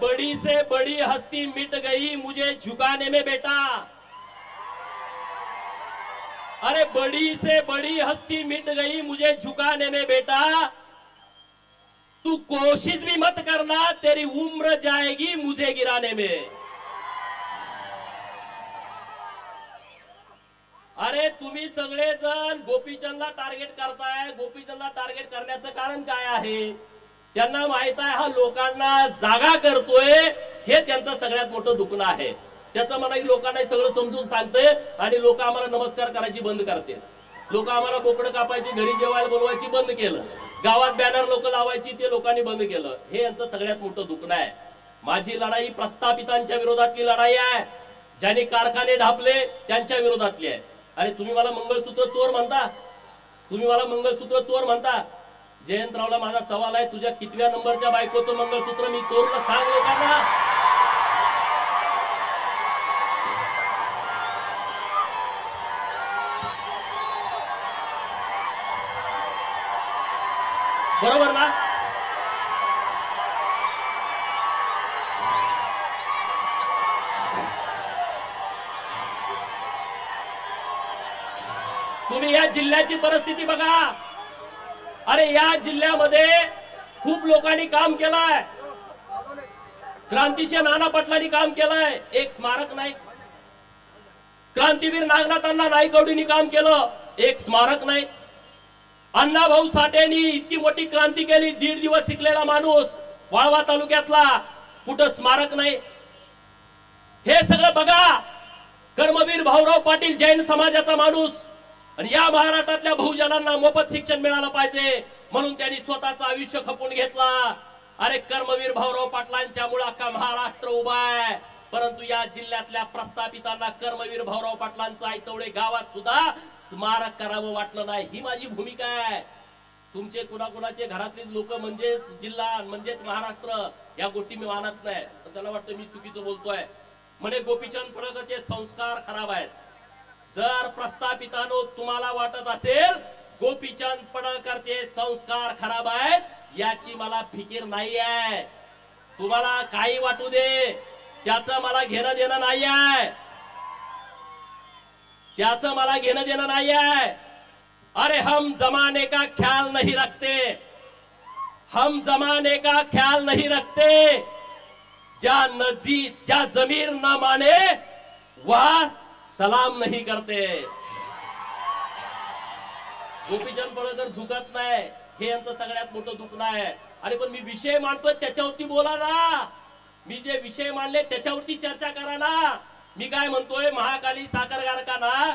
बड़ी से बड़ी हस्ती मिट गई मुझे झुकाने में बेटा। अरे बड़ी से बड़ी हस्ती मिट गई मुझे झुकाने में बेटा। तू कोशिश भी मत करना तेरी उम्र जाएगी मुझे गिराने में। अरे तुम्ही सगळेजण गोपीचंदला टार्गेट करताय गोपीचंदला टार्गेट करण्याचं कारण काय आहे? त्यांना माहीत आहे हा लोकांना जागा करतोय हे त्यांचं सगळ्यात मोठं दुखणं आहे. त्याचं मला लोकांना सगळं समजून सांगते आणि लोक आम्हाला नमस्कार करायची बंद करते. लोक आम्हाला कोकडं कापायची घरी जेवायला बोलवायची बंद केलं. गावात बॅनर लोक लावायची ते लोकांनी बंद केलं. हे यांचं सगळ्यात मोठं दुखणं आहे. माझी लढाई प्रस्थापितांच्या विरोधातली लढाई आहे. ज्यांनी कारखाने ढापले त्यांच्या विरोधातली आहे. आणि तुम्ही मला मंगळसूत्र चोर म्हणता? तुम्ही मला मंगळसूत्र चोर म्हणता? जयंतरावला माझा सवाल आहे तुझ्या कितव्या नंबरच्या बायकोचं मंगळसूत्र मी चोरलं सांग लोकांना बरोबर ना? तुम्ही या जिल्ह्याची परिस्थिती बघा. अरे या जिल्ह्यामध्ये खूप लोकांनी काम केलंय. क्रांतिशील नाना पाटलांनी काम केलंय. एक स्मारक नाही. क्रांतीवीर नागनाथांना नाईकवडीनी काम केलं. एक स्मारक नाही. अण्णाभाऊ साठेनी इतकी मोठी क्रांती केली दीड दिवस शिकलेला माणूस वाळवा तालुक्यातला कुठं स्मारक नाही. हे सगळं बघा. कर्मवीर भाऊराव पाटील जैन समाजाचा माणूस आणि या महाराष्ट्रातल्या बहुजनांना मोफत शिक्षण मिळालं पाहिजे. म्हणून त्यांनी स्वतःचं आयुष्य खपून घेतला. अरे कर्मवीर भाऊराव पाटलांच्या मुळे अख्खा महाराष्ट्र उभा आहे? परंतु या जिल्ह्यातल्या प्रस्थापितांना कर्मवीर भाऊराव पाटलांचं आयतवडे गावात सुद्धा स्मारक करावं वाटलं नाही. ही माझी भूमिका आहे. तुमचे कुणाकुणाचे घरातले लोक म्हणजेच जिल्हा म्हणजेच महाराष्ट्र या गोष्टी मी मानत नाही. त्याला वाटतं मी चुकीचं बोलतोय. म्हणे गोपीचंद फडकचे संस्कार खराब आहेत. जर प्रस्थापितानो तुम्हाला वाटत असेल गोपीचंद पडळकरचे संस्कार खराब आहेत याची मला फिकीर नाही आहे तुम्हाला काही वाटू दे त्याचं मला घेणं देणं नाही आहे त्याचं मला घेणं देणं नाही आहे अरे हम जमाने का ख्याल नहीं रखते. हम जमाने का ख्याल नहीं रखते. ज्या नजी ज्या जमीर न माने वह सलाम नाही करते। गोपीचंद पळकर झुकत नाही. हे यांचं सगळ्यात मोठं दुखणं आहे. अरे पण मी विषय मांडतोय त्याच्यावरती बोला ना. मी जे विषय मांडले त्याच्यावरती चर्चा करा ना. मी काय म्हणतोय महाकाली साखर कारखाना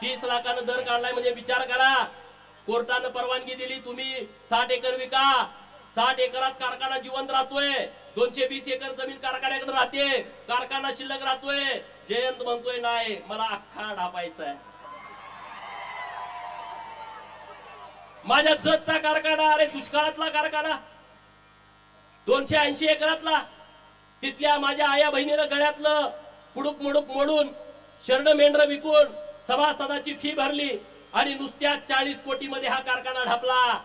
तीस लाखानं दर काढलाय म्हणजे विचार करा. कोर्टानं परवानगी दिली तुम्ही साठ एकर विका. साठ एकरात कारखाना जिवंत राहतोय. दोनशे वीस एकर जमीन कारखान्याकडे राहते. कारखाना शिल्लक राहतोय. जयंत म्हणतोय नाही मला अख्खा ढापायचा आहे. माझ्या जतचा कारखाना अरे दुष्काळातला कारखाना. दोनशे ऐंशी एकरातला. तिथल्या माझ्या आया बहिणीनं गळ्यातलं कुडूप मुडूप मोडून शरण मेंढर विकून सभासदाची फी भरली आणि नुसत्या चाळीस कोटी मध्ये हा कारखाना ढापला.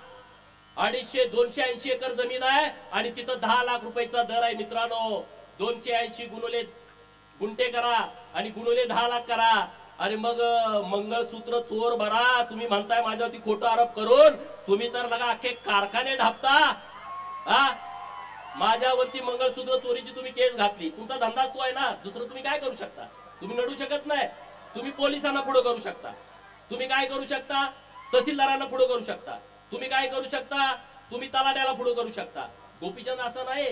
अडीचशे दोनशे ऐंशी एकर जमीन आहे आणि तिथं दहा लाख रुपयाचा दर आहे मित्रांनो. दोनशे ऐंशी गुणुले गुंटे करा आणि गुणुले दहा लाख करा. आणि मग मंगळसूत्र चोर भरा. तुम्ही म्हणताय माझ्यावरती खोटं आरोप करून. तुम्ही तर लगा अख्खे कारखाने ढापता. हा? माझ्यावरती मंगळसूत्र चोरीची तुम्ही केस घातली. तुमचा धंदा तो आहे ना. दुसरं तुम्ही काय करू शकता? तुम्ही लढू शकत नाही. तुम्ही पोलिसांना पुढे करू शकता. तुम्ही काय करू शकता? तहसीलदारांना पुढे करू शकता. तुम्ही काय करू शकता? तुम्ही तलाट्याला पुढे करू शकता. गोपीचंद असं नाही.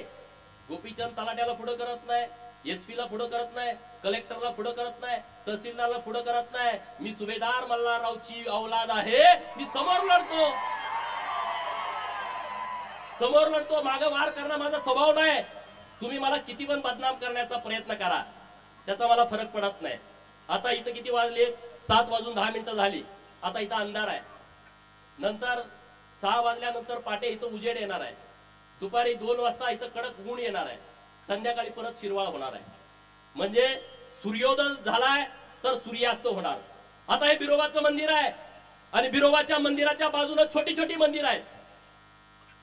गोपीचंद तलाट्याला पुढे करत नाही. एसपी ला पुढे करत नाही. कलेक्टरला पुढे करत नाही. तहसीलदारला पुढे करत नाही. मी सुभेदार मल्हाररावची औलाद आहे. मी समोर लढतो. समोर लढतो. मागे वार करणं माझा स्वभाव नाही. तुम्ही मला किती पण बदनाम करण्याचा प्रयत्न करा. त्याचा मला फरक पडत नाही. आता इथं किती वाजले? सात वाजून दहा मिनिटं झाली. आता इथं अंधार आहे. नंतर सहा वाजल्यानंतर पाटे इथं उजेड येणार आहे. दुपारी दोन वाजता इथं कडक ऊन येणार आहे. संध्याकाळी परत शिरवाळ होणार आहे. म्हणजे सूर्योदय झालाय तर सूर्यास्त होणार. आता हे बिरोबाचं मंदिर आहे. आणि बिरोबाच्या मंदिराच्या बाजूला छोटी छोटी मंदिर आहेत.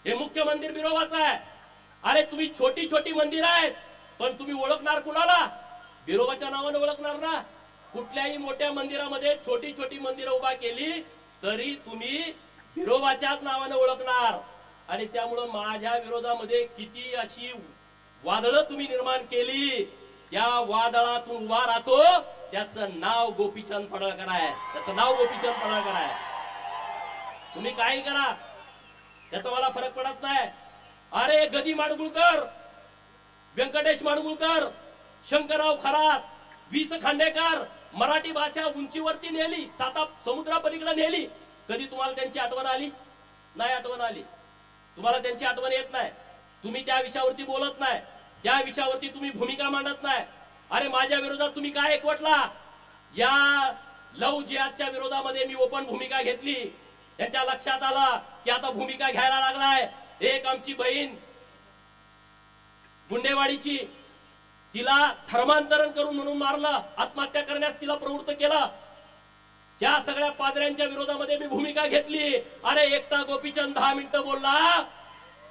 हे मुख्य मंदिर बिरोबाचं आहे. अरे तुम्ही छोटी छोटी मंदिर आहेत पण तुम्ही ओळखणार कुणाला? बिरोबाच्या नावाने ओळखणार ना? कुठल्याही मोठ्या मंदिरामध्ये छोटी छोटी मंदिरं उभा केली तरी तुम्ही विरोधाच्याच नावाने ओळखणार. आणि त्यामुळं माझ्या विरोधामध्ये किती अशी वादळं तुम्ही निर्माण केली या वादळातून उभा राहतो त्याचं नाव गोपीचंद पडळकर आहे. त्याचं नाव गोपीचंद पडळकर आहे. तुम्ही काही करा. त्याचा मला फरक पडत नाही. अरे गदी माडगुळकर व्यंकटेश माडगुळकर शंकरराव खरात वीस खांडेकर मराठी भाषा उंचीवरती नेली साता समुद्रापलीकडे नेली. कधी तुम्हाला त्यांची आठवण आली? नाही आठवण आली. तुम्हाला त्यांची आठवण येत नाही. तुम्ही त्या विषयावरती बोलत नाही. त्या विषयावरती तुम्ही भूमिका मांडत नाही. अरे माझ्या विरोधात तुम्ही काय एकवटला? या लव जिहादच्या विरोधामध्ये मी ओपन भूमिका घेतली. त्यांच्या लक्षात आला की आता भूमिका घ्यायला लागलाय. एक आमची बहीण गुंडेवाडीची तिला धर्मांतरण करून म्हणून मारलं आत्महत्या करण्यास तिला प्रवृत्त केला. त्या सगळ्या पादऱ्यांच्या विरोधामध्ये मी भूमिका घेतली. अरे एकटा गोपीचंद दहा मिनिटं बोलला.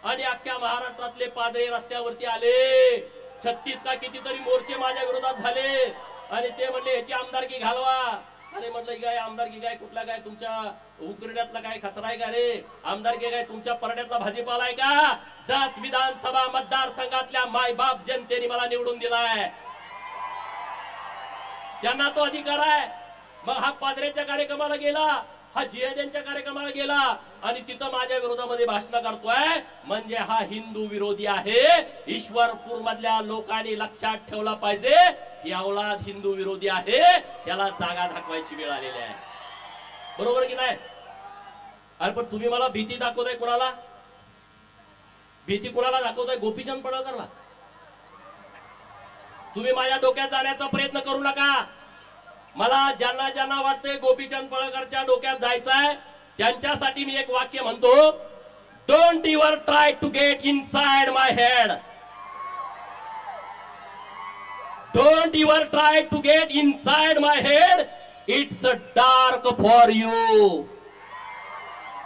आणि अख्ख्या महाराष्ट्रातले पादरे रस्त्यावरती आले. छत्तीस का कितीतरी मोर्चे माझ्या विरोधात झाले. आणि ते म्हणले ह्याची आमदारकी घालवा. आणि म्हटलं की काय आमदारकी काय कुठला काय तुमच्या उकरड्यातला काय कचरा आहे का रे? आमदारकी काय तुमच्या परड्यातला भाजीपाला आहे का? जात विधानसभा मतदारसंघातल्या माय बाप जनतेने मला निवडून दिलाय. त्यांना तो अधिकार आहे. मग हा पादऱ्याच्या कार्यक्रमाला गेला. हा जिहाद्यांच्या कार्यक्रमाला गेला आणि तिथं माझ्या विरोधामध्ये भाषण करतोय. म्हणजे हा हिंदू विरोधी आहे. ईश्वरपूर मधल्या लोकांनी लक्षात ठेवला पाहिजे ही अवलाद हिंदू विरोधी आहे. त्याला जागा दाखवायची वेळ आलेली आहे. बरोबर की नाही? अरे पण तुम्ही मला भीती दाखवताय कोणाला? भीती कोणाला दाखवताय? गोपीचंद पडळकरला. तुम्ही माझ्या डोक्यात जाण्याचा प्रयत्न करू नका. मला ज्यांना ज्यांना वाटतंय गोपीचंद पळकरच्या डोक्यात जायचंय त्यांच्यासाठी मी एक वाक्य म्हणतो. Don't your try to get inside my head don't your try to get inside my head it's dark for you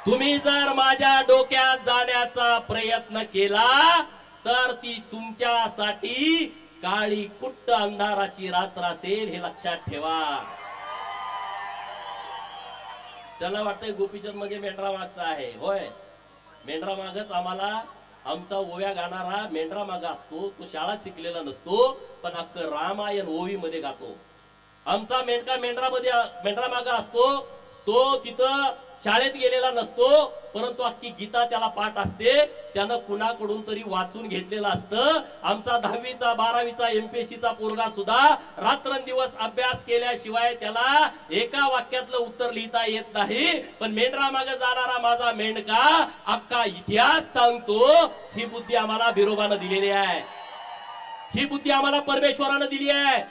तुम्ही जर माझ्या डोक्यात जाण्याचा प्रयत्न केला तर ती तुमच्यासाठी काळी कुट्ट अंधाराची रात्र असेल हे लक्षात ठेवा. त्याला वाटतंय गोपीचंद म्हणजे मेंढरा मागचा आहे. होय. मेंढरा मागच आम्हाला आमचा ओव्या गाणारा मेंढरा माग असतो. तो शाळा शिकलेला नसतो पण अख्ख रामायण ओवी मध्ये गातो. आमचा मेंढका मेंढरा मध्ये मेंढरा माग असतो. तो तिथं शाळेत गेलेला नसतो परंतु अख्खी गीता त्याला पाठ असते. त्यानं कुणाकडून तरी वाचून घेतलेलं असतं. आमचा दहावीचा बारावीचा एमपीएससीचा पोरगा सुद्धा रात्रंदिवस अभ्यास केल्याशिवाय त्याला एका वाक्यातलं उत्तर लिहिता येत नाही. पण मेंढरा मागे जाणारा माझा मेंढका अख्खा इतिहास सांगतो ही बुद्धी आम्हाला बिरोबानं दिलेली आहे. ही बुद्धी आम्हाला परमेश्वरानं दिली आहे.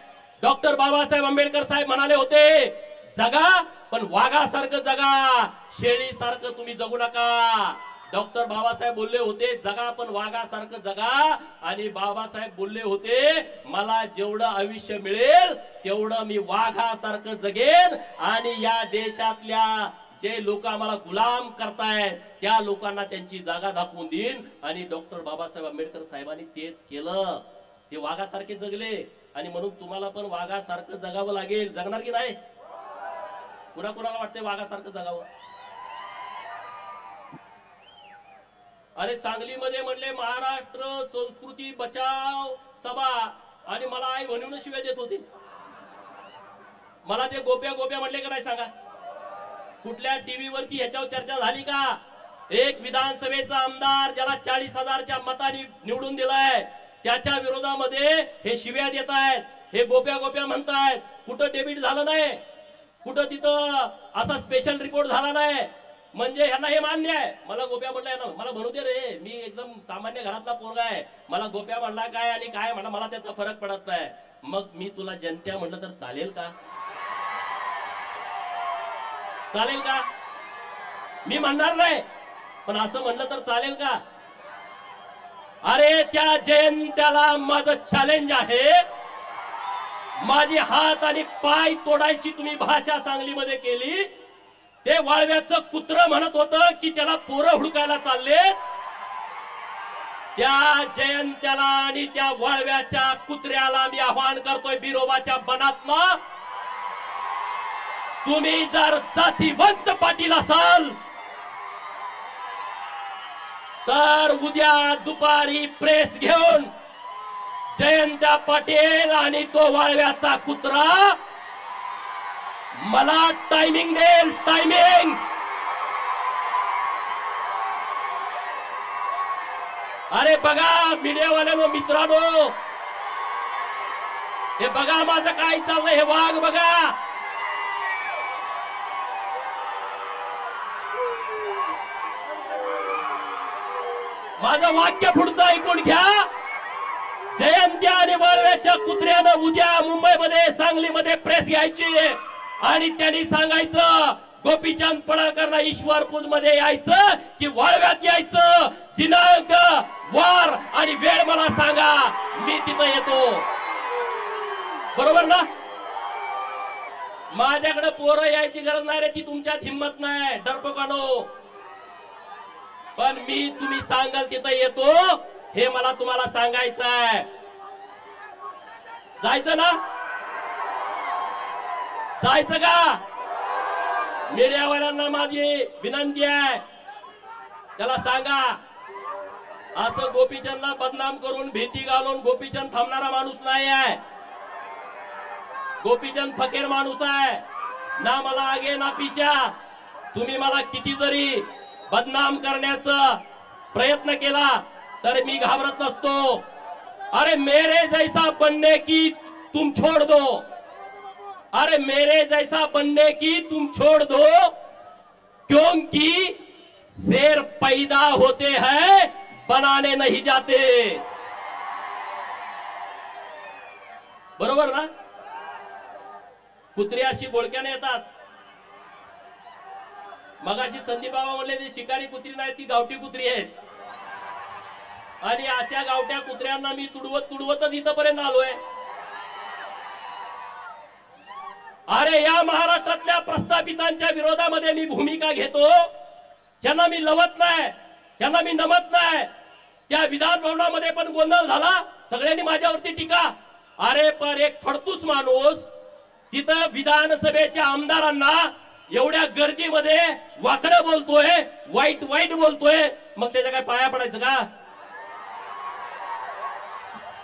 डॉक्टर बाबासाहेब आंबेडकर साहेब म्हणाले होते जगा पण वाघासारखं जगा शेळीसारखं तुम्ही जगू नका. डॉक्टर बाबासाहेब बोलले होते जगा पण वाघासारखं जगा. आणि बाबासाहेब बोलले होते मला जेवढं आयुष्य मिळेल तेवढं मी वाघासारखं जगेन. आणि या देशातल्या जे लोक आम्हाला गुलाम करतायत त्या लोकांना त्यांची जागा दाखवून देईन. आणि डॉक्टर बाबासाहेब आंबेडकर साहेबांनी तेच केलं. ते वाघासारखे जगले. आणि म्हणून तुम्हाला पण वाघासारखं जगावं लागेल. जगणार की नाही? कुणा कुणाला वाटतंय वाघासारखं जगावं? अरे सांगलीमध्ये म्हणले महाराष्ट्र संस्कृती बचाव सभा. आणि मला आई म्हणून शिव्या देत होते. मला ते गोप्या गोप्या म्हणले का नाही सांगा? कुठल्या टीव्ही वरती ह्याच्यावर चर्चा झाली का? एक विधानसभेचा आमदार ज्याला चाळीस हजारच्या मताने निवडून दिलाय त्याच्या विरोधामध्ये हे शिव्या देत आहेत हे गोप्या गोप्या म्हणतायत. कुठं डेबिट झालं नाही? कुठं तिथं असा स्पेशल रिपोर्ट झाला नाही. म्हणजे ह्यांना हे मान्य आहे. मला गोप्या म्हणलाय ना मला म्हणू दे रे मी एकदम सामान्य घरातला पोरगा आहे. मला गोप्या म्हणला काय आणि काय म्हणा मला त्याचा फरक पडत नाही. मग मी तुला जनत्या म्हणलं तर चालेल का? चालेल का? मी म्हणणार नाही पण असं म्हणलं तर चालेल का? अरे त्या जयंत्याला माझं चॅलेंज आहे. माझी हात आणि पाय तोडायची तुम्ही भाषा सांगलीमध्ये केली. ते वाळव्याचं कुत्र म्हणत होतं की त्याला पोरं हुडकायला चालले. त्या जयंत्याला आणि त्या वाळव्याच्या कुत्र्याला मी आवाहन करतोय बिरोबाच्या बनातनं तुम्ही जर जातीवंत पाटील असाल तर उद्या दुपारी प्रेस घेऊन जयंत पाटील आणि तो वाळव्याचा कुत्रा. मला टायमिंग देईल टायमिंग अरे बघा मीडियावाल्यानो मित्रांनो. हे बघा माझं काय चाललंय हे वाघ बघा. माझं वाक्य पुढचं ऐकून घ्या. जयंती आणि वळव्याच्या कुत्र्यानं उद्या मुंबईमध्ये सांगलीमध्ये प्रेस घ्यायची. आणि त्यांनी सांगायचं गोपीचंद पडळकरना ईश्वरपूरमध्ये यायचं की वळव्यात यायचं. दिनांक वार आणि वेळ मला सांगा. मी तिथं येतो. बरोबर ना? माझ्याकडे पोरं यायची गरज नाही रे ती तुमच्यात हिंमत नाही. डरपकानो पण मी तुम्ही सांगाल तिथं येतो. हे मला तुम्हाला सांगायचं आहे. जायचं ना? जायचं का? मीडियावाल्यांना माझी विनंती आहे. त्याला सांगा असं गोपीचंदला बदनाम करून भीती घालून गोपीचंद थांबणारा माणूस नाही आहे. गोपीचंद फकीर माणूस आहे. ना मला आगे ना पिच्या तुम्ही मला किती जरी बदनाम करण्याचा प्रयत्न केला. तर मी घाबरत नसतो. अरे मेरे जैसा बनने की तुम छोड़ दो. अरे मेरे जैसा बनने की तुम छोड़ दो क्योंकि शेर पैदा होते हैं बनाने नहीं जाते. बरोबर ना? कुत्री अशी बोळक्याने येतात. मगाशी संदीप बाबा म्हणले ती शिकारी कुत्री नाही ती गावठी कुत्री आहेत. आणि अशा गावठ्या कुत्र्यांना मी तुडवत तुडवतच इथपर्यंत आलोय. अरे या महाराष्ट्रातल्या प्रस्थापितांच्या विरोधामध्ये मी भूमिका घेतो. ज्यांना मी लवत नाही ज्यांना मी नमत नाही त्या विधान भवनामध्ये पण गोंधळ झाला. सगळ्यांनी माझ्यावरती टीका. अरे पर एक फडतूस माणूस तिथं विधानसभेच्या आमदारांना एवढ्या गर्दीमध्ये वाकडं बोलतोय वाईट वाईट बोलतोय. मग त्याच्या काय पाया पडायचं का?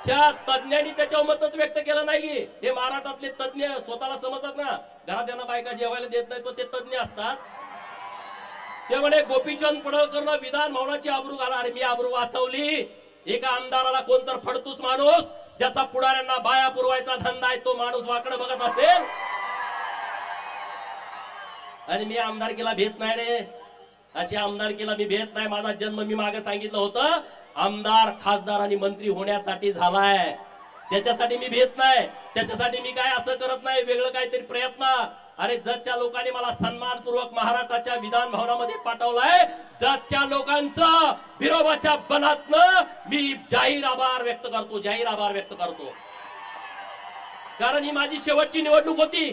त्या तज्ञांनी त्याच्यावर मतच व्यक्त केलं नाही हे महाराष्ट्रातले तज्ञ स्वतःला समजतात ना. घरात त्यांना बायका जेवायला देत नाही पण ते तज्ञ असतात. ते म्हणे गोपीचंद पडळकरनं विधान भवनाची आबरू घाला. आणि मी आबरू वाचवली. एका आमदाराला कोणतर फडतूस माणूस ज्याचा पुढाऱ्यांना बाया पुरवायचा धंदा आहे तो माणूस वाकड बघत असेल? आणि मी आमदारकीला भेट नाही रे. अशी आमदारकीला मी भेट नाही. माझा जन्म मी मागे सांगितलं होतं. आमदार खासदार आणि मंत्री होण्यासाठी झालाय. त्याच्यासाठी मी भेट नाही. त्याच्यासाठी मी काय असं करत नाही? वेगळं काहीतरी प्रयत्न. अरे जतच्या लोकांनी मला सन्मानपूर्वक महाराष्ट्राच्या विधान भवनामध्ये पाठवलाय. जतच्या लोकांचं विरोधाच्या बनातनं मी जाहीर आभार व्यक्त करतो जाहीर आभार व्यक्त करतो. कारण ही माझी शेवटची निवडणूक होती.